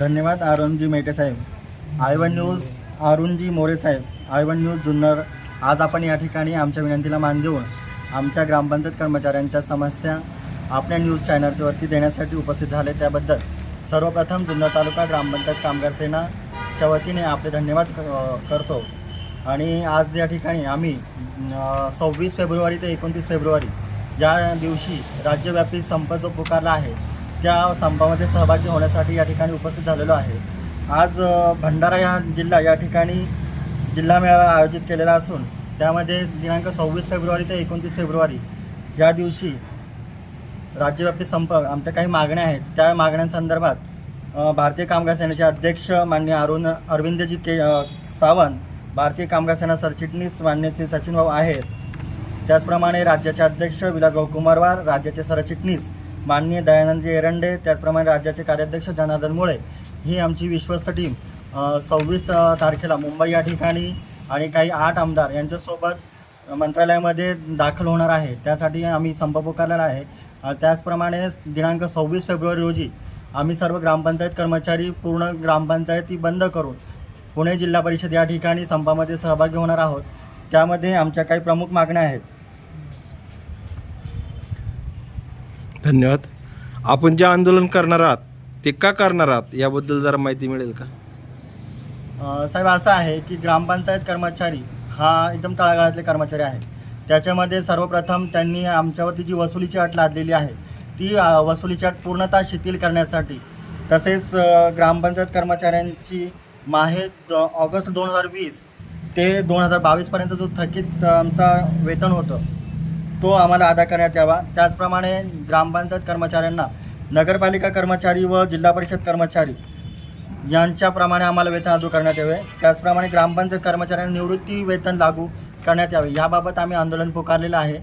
धन्यवाद अरुणजी मेटे साहेब. I one news Arunji More Saheb. I one news Junnar. आज आपण या ठिकाणी आमच्या विनंतीला मान देऊन आमच्या ग्रामपंचायत कर्मचाऱ्यांच्या समस्या आपल्या न्यूज चॅनलच्यावरती देण्यासाठी उपस्थित झाले. त्याबद्दल सर्वप्रथम जुन्नर तालुका ग्रामपंचायत कामगार सेनाच्या वतीने आपले धन्यवाद क- करतो. आणि आज या ठिकाणी आम्ही सव्वीस फेब्रुवारी ते एकोणतीस फेब्रुवारी या दिवशी राज्यव्यापी संप जो पुकारला आहे त्या संपामध्ये सहभागी होण्यासाठी या ठिकाणी उपस्थित झालेलो आहे. आज भंडारा या जिल्हा या ठिकाणी जिल्हा मेळावा आयोजित केलेला असून त्यामध्ये दिनांक सव्वीस फेब्रुवारी ते एकोणतीस फेब्रुवारी या दिवशी राज्यव्यापी संप आमच्या काही मागण्या आहेत. त्या मागण्यांसंदर्भात भारतीय कामगार सेनेचे अध्यक्ष मान्य अरुण अरविंदजी के सावंत भारतीय कामगार सेना सरचिटणीस मान्य श्री सचिन भाऊ आहेत. त्याचप्रमाणे राज्याचे अध्यक्ष विलासभाऊ कुमारवार राज्याचे सरचिटणीस माननीय दयानंदजी एरंडे त्याचप्रमाणे राज्याचे कार्याध्यक्ष जनार्दन मुळे ही आमची विश्वस्त टीम. सव्वीस तारखेला मुंबई या ठिकाणी आणि काही आठ आमदार यांच्यासोबत मंत्रालयामध्ये दाखल होणार आहे. त्यासाठी आम्ही संप पुकारलेला आहे. त्याचप्रमाणे दिनांक सव्वीस फेब्रुवारी रोजी आम्ही सर्व ग्रामपंचायत कर्मचारी पूर्ण ग्रामपंचायती बंद करून पुणे जिल्हा परिषद या ठिकाणी संपामध्ये सहभागी होणार आहोत. त्यामध्ये आमच्या काही प्रमुख मागण्या आहेत. धन्यवाद. आपण जे आंदोलन करणार आहात ते का करणार आहात याबद्दल जरा माहिती मिळेल का? साहेब असं आहे की ग्रामपंचायत कर्मचारी हा एकदम तळागाळातले कर्मचारी आहे त्याच्यामध्ये सर्वप्रथम त्यांनी आमच्यावरती जी वसुलीची अट लादलेली आहे ती वसुलीची अट पूर्णतः शिथिल करण्यासाठी तसेच ग्रामपंचायत कर्मचाऱ्यांची माहे ऑगस्ट दोन हजार वीस ते दोन हजार बावीसपर्यंत जो थकीत आमचा वेतन होतं तो आम्हाला अदा करण्यात यावा. त्याचप्रमाणे ग्रामपंचायत कर्मचाऱ्यांना नगरपालिका कर्मचारी व जिल्हा परिषद कर्मचारी यांच्याप्रमाणे आम्हाला वेतन लागू करण्यात यावे. त्याचप्रमाणे ग्रामपंचायत कर्मचाऱ्यांना निवृत्ती वेतन लागू करण्यात यावे. याबाबत आम्ही आंदोलन पुकारलेलं आहे.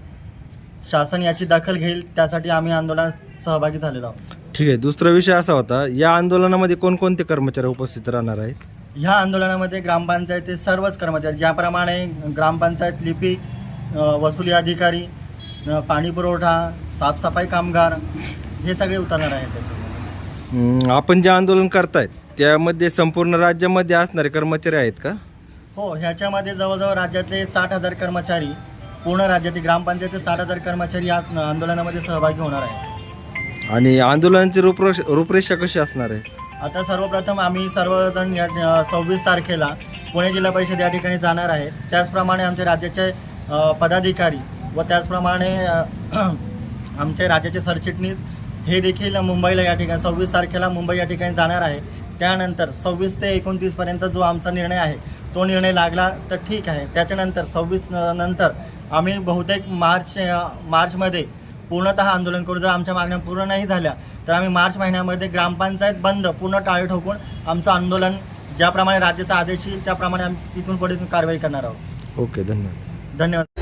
शासन याची दखल घेईल. त्यासाठी आम्ही आंदोलनात सहभागी झालेलो आहोत. ठीक आहे. दुसरा विषय असा होता या आंदोलनामध्ये कोणकोणते कर्मचारी उपस्थित राहणार आहेत? ह्या आंदोलनामध्ये ग्रामपंचायतीचे सर्वच कर्मचारी ज्याप्रमाणे ग्रामपंचायत लिपिक अ, वसुली अधिकारी अ, पाणीपुरवठा साफसफाई कामगार हे सगळे उतरणार आहेत त्याच्यामध्ये. हम्म, आपण जे आंदोलन करतायत त्यामध्ये संपूर्ण राज्यामध्ये असणारे कर्मचारी आहेत का? हो ह्याच्यामध्ये जवळजवळ राज्यातले साठ हजार कर्मचारी पूर्ण राज्यातील ग्रामपंचायतीचे साठ हजार कर्मचारी या आंदोलनामध्ये सहभागी होणार आहेत. आणि आंदोलनाची रूपरेष रूपरेषा कशी असणार आहे? आता सर्वप्रथम आम्ही सर्वजण या सव्वीस तारखेला पुणे जिल्हा परिषद या ठिकाणी जाणार आहे. त्याचप्रमाणे आमचे राज्याचे अ, पदाधिकारी व त्याचप्रमाणे आमचे राज्याचे सरचिटणीस हे देखील मुंबईला या ठिकाणी सव्वीस तारखेला मुंबई या ठिकाणी जाणार आहे. त्यानंतर सव्वीस ते एकोणतीसपर्यंत जो आमचा निर्णय आहे तो निर्णय लागला तर ठीक आहे. त्याच्यानंतर सव्वीस नंतर आम्ही बहुतेक मार्च मार्चमध्ये पूर्णतः आंदोलन करू. जर आमच्या मागण्या पूर्ण नाही झाल्या तर आम्ही मार्च महिन्यामध्ये ग्रामपंचायत बंद पूर्ण टाळे ठोकून आमचं आंदोलन ज्याप्रमाणे राज्याचा आदेश येईल त्याप्रमाणे आम्ही तिथून पुढे कारवाई करणार आहोत. ओके धन्यवाद. धन्यवाद.